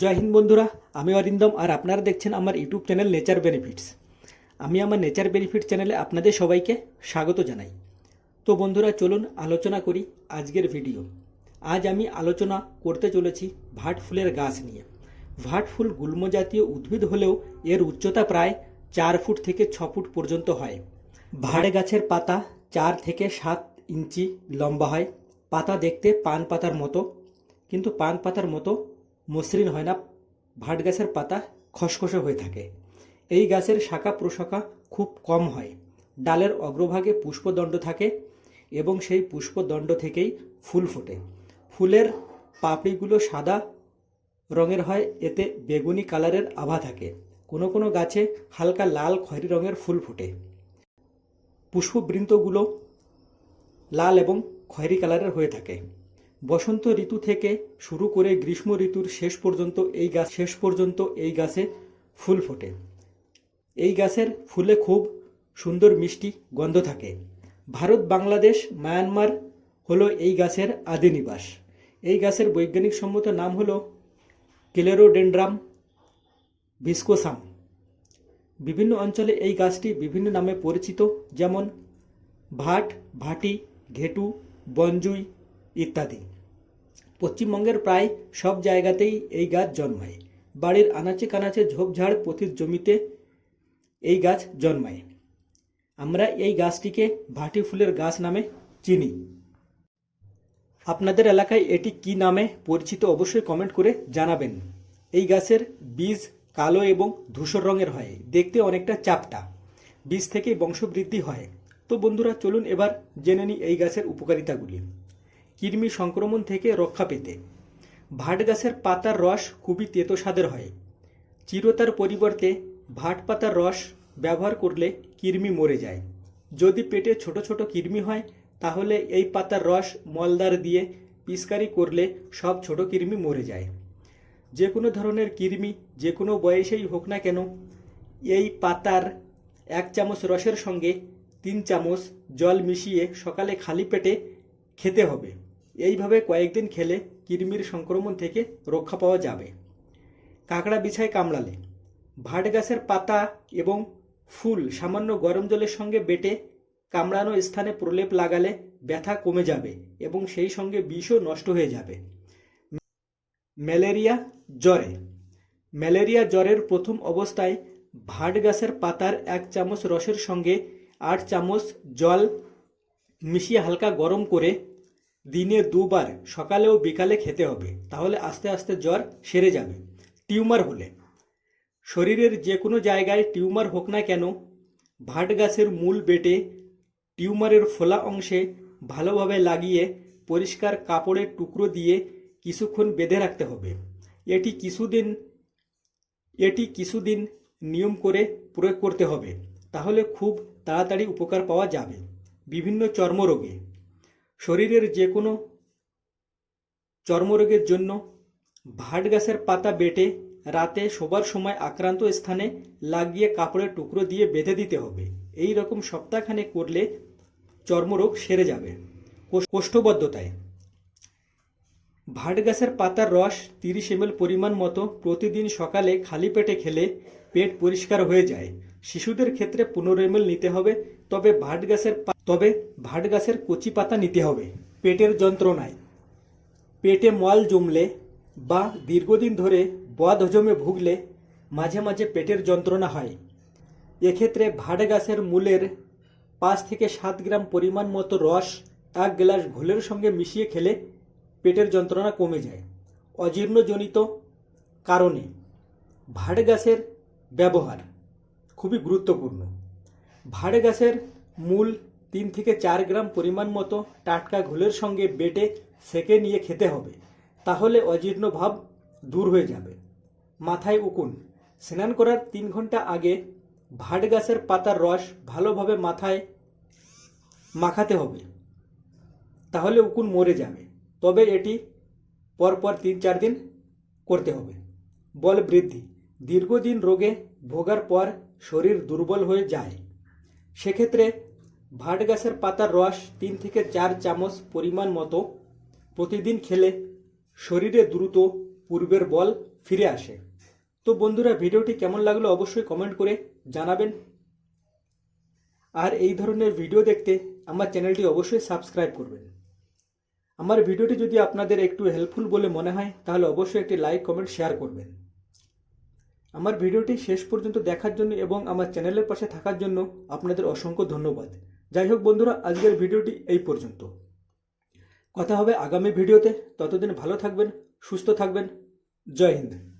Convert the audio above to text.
জয় হিন্দ বন্ধুরা, আমি অরিন্দম আর আপনারা দেখছেন আমার ইউটিউব চ্যানেল নেচার বেনিফিটস আমি আমার নেচার বেনিফিট চ্যানেলে আপনাদের সবাইকে স্বাগত জানাই। তো বন্ধুরা, চলুন আলোচনা করি আজকের ভিডিও। আজ আমি আলোচনা করতে চলেছি ভাট ফুলের গাছ নিয়ে। ভাট ফুল গুল্ম জাতীয় উদ্ভিদ হলেও এর উচ্চতা প্রায় চার ফুট থেকে ছ ফুট পর্যন্ত হয়। ভাড়ে গাছের পাতা চার থেকে সাত ইঞ্চি লম্বা হয়। পাতা দেখতে পান পাতার মতো, কিন্তু পান পাতার মতো মসৃণ হয় না, ভাট গাছের পাতা খসখসে হয়ে থাকে। এই গাছের শাখা প্রশাখা খুব কম হয়। ডালের অগ্রভাগে পুষ্পদণ্ড থাকে এবং সেই পুষ্পদণ্ড থেকেই ফুল ফোটে। ফুলের পাপড়িগুলো সাদা রঙের হয়, এতে বেগুনি কালারের আভা থাকে। কোনো কোনো গাছে হালকা লাল খয়েরি রঙের ফুল ফোটে। পুষ্পবৃন্তগুলো লাল এবং খয়েরি কালারের হয়ে থাকে। বসন্ত ঋতু থেকে শুরু করে গ্রীষ্ম ঋতুর শেষ পর্যন্ত এই গাছ শেষ পর্যন্ত এই গাছে ফুল ফোটে। এই গাছের ফুলে খুব সুন্দর মিষ্টি গন্ধ থাকে। ভারত, বাংলাদেশ, মায়ানমার হলো এই গাছের আদি নিবাস। এই গাছের বৈজ্ঞানিক সম্মত নাম হলো কেলেরোডেন্ড্রাম ভিস্কোসাম। বিভিন্ন অঞ্চলে এই গাছটি বিভিন্ন নামে পরিচিত, যেমন ভাট, ভাটি, ঘেটু, বনজুই ইত্যাদি। পশ্চিমবঙ্গের প্রায় সব জায়গাতেই এই গাছ জন্মায়। বাড়ির আনাচে কানাচে ঝোপঝাড় পথির জমিতে এই গাছ জন্মায়। আমরা এই গাছটিকে ভাটি ফুলের গাছ নামে চিনি। আপনাদের এলাকায় এটি কি নামে পরিচিত অবশ্যই কমেন্ট করে জানাবেন। এই গাছের বীজ কালো এবং ধূসর রঙের হয়, দেখতে অনেকটা চাপটা। বীজ থেকেই বংশবৃদ্ধি হয়। তো বন্ধুরা, চলুন এবার জেনে নিই এই গাছের উপকারিতাগুলি। কৃমি সংক্রমণ থেকে রক্ষা পেতে। ভাট গাছের পাতার রস খুবই তেতো স্বাদের হয়। চিরতার পরিবর্তে ভাট পাতার রস ব্যবহার করলে কৃমি মরে যায়। যদি পেটে ছোট ছোট কৃমি হয়, তাহলে এই পাতার রস মলদার দিয়ে পিসকারি করলে সব ছোট কৃমি মরে যায়। যে কোনো ধরনের কৃমি যে কোনো বয়সেই হোক না কেন, এই পাতার এক চামচ রসের সঙ্গে তিন চামচ জল মিশিয়ে সকালে খালি পেটে খেতে হবে। এইভাবে কয়েকদিন খেলে কৃমির সংক্রমণ থেকে রক্ষা পাওয়া যাবে। কাঁকড়া বিছায় কামড়ালে। ভাট গাছের পাতা এবং ফুল সামান্য গরম জলের সঙ্গে বেটে কামড়ানো স্থানে প্রলেপ লাগালে ব্যথা কমে যাবে এবং সেই সঙ্গে বিষও নষ্ট হয়ে যাবে। ম্যালেরিয়া জ্বরে। ম্যালেরিয়া জ্বরের প্রথম অবস্থায় ভাট গাছের পাতার এক চামচ রসের সঙ্গে আট চামচ জল মিশিয়ে হালকা গরম করে দিনে দুবার, সকালে ও বিকালে খেতে হবে। তাহলে আস্তে আস্তে জ্বর সেরে যাবে। টিউমার হলে। শরীরের যে কোনো জায়গায় টিউমার হোক না কেন, ভাট গাছের মূল বেটে টিউমারের ফোলা অংশে ভালোভাবে লাগিয়ে পরিষ্কার কাপড়ের টুকরো দিয়ে কিছুক্ষণ বেঁধে রাখতে হবে। এটি কিছুদিন এটি কিছুদিন নিয়ম করে প্রয়োগ করতে হবে। তাহলে খুব তাড়াতাড়ি উপকার পাওয়া যাবে। বিভিন্ন চর্মরোগে। শরীরের যে কোনো চর্মরোগের জন্য ভাট গাছের পাতা বেটে রাতে শোবার সময় আক্রান্ত স্থানে লাগিয়ে কাপড়ের টুকরো দিয়ে বেঁধে দিতে হবে। এই রকম সপ্তাহখানে করলে চর্মরোগ সেরে যাবে। কোষ্ঠবদ্ধতায়। ভাট গাছের পাতার রস তিরিশ এমএল পরিমাণ মতো প্রতিদিন সকালে খালি পেটে খেলে পেট পরিষ্কার হয়ে যায়। শিশুদের ক্ষেত্রে পনেরো এমএল নিতে হবে, তবে ভাট গাছের তবে ভাট গাছের কচি পাতা নিতে হবে, পেটের যন্ত্রণায়। পেটে মল জমলে বা দীর্ঘদিন ধরে বদ হজমে ভুগলে মাঝে মাঝে পেটের যন্ত্রণা হয়। এক্ষেত্রে ভাট গাছের মূলের পাঁচ থেকে সাত গ্রাম পরিমাণ মতো রস এক গ্লাস ঘোলের সঙ্গে মিশিয়ে খেলে পেটের যন্ত্রণা কমে যায়। অজীর্ণজনিত কারণে ভাট গাছের ব্যবহার খুবই গুরুত্বপূর্ণ। ভাট গাছের মূল তিন থেকে চার গ্রাম পরিমাণ মতো টাটকা ঘোলের সঙ্গে বেটে সেকে নিয়ে খেতে হবে। তাহলে অজীর্ণ ভাব দূর হয়ে যাবে। মাথায় উকুন। স্নান করার তিন ঘণ্টা আগে ভাট গাছের পাতার রস ভালোভাবে মাথায় মাখাতে হবে। তাহলে উকুন মরে যাবে। তবে এটি পরপর তিন চার দিন করতে হবে। বল বৃদ্ধি। দীর্ঘদিন রোগে ভোগার পর শরীর দুর্বল হয়ে যায়। সেক্ষেত্রে ভাট গাছের পাতার রস তিন থেকে চার চামচ পরিমাণ মতো প্রতিদিন খেলে শরীরে দ্রুত পূর্বের বল ফিরে আসে। তো বন্ধুরা, ভিডিওটি কেমন লাগল অবশ্যই কমেন্ট করে জানাবেন। আর এই ধরনের ভিডিও দেখতে আমার চ্যানেলটি অবশ্যই সাবস্ক্রাইব করবেন। আমার ভিডিওটি যদি আপনাদের একটু হেল্পফুল বলে মনে হয়, তাহলে অবশ্যই একটি লাইক কমেন্ট শেয়ার করবেন। আমার ভিডিওটি শেষ পর্যন্ত দেখার জন্য এবং আমার চ্যানেলের পাশে থাকার জন্য আপনাদের অসংখ্য ধন্যবাদ। যাই হোক বন্ধুরা, আজকের ভিডিওটি এই পর্যন্ত। কথা হবে আগামী ভিডিওতে। ততদিন ভালো থাকবেন, সুস্থ থাকবেন। জয় হিন্দ।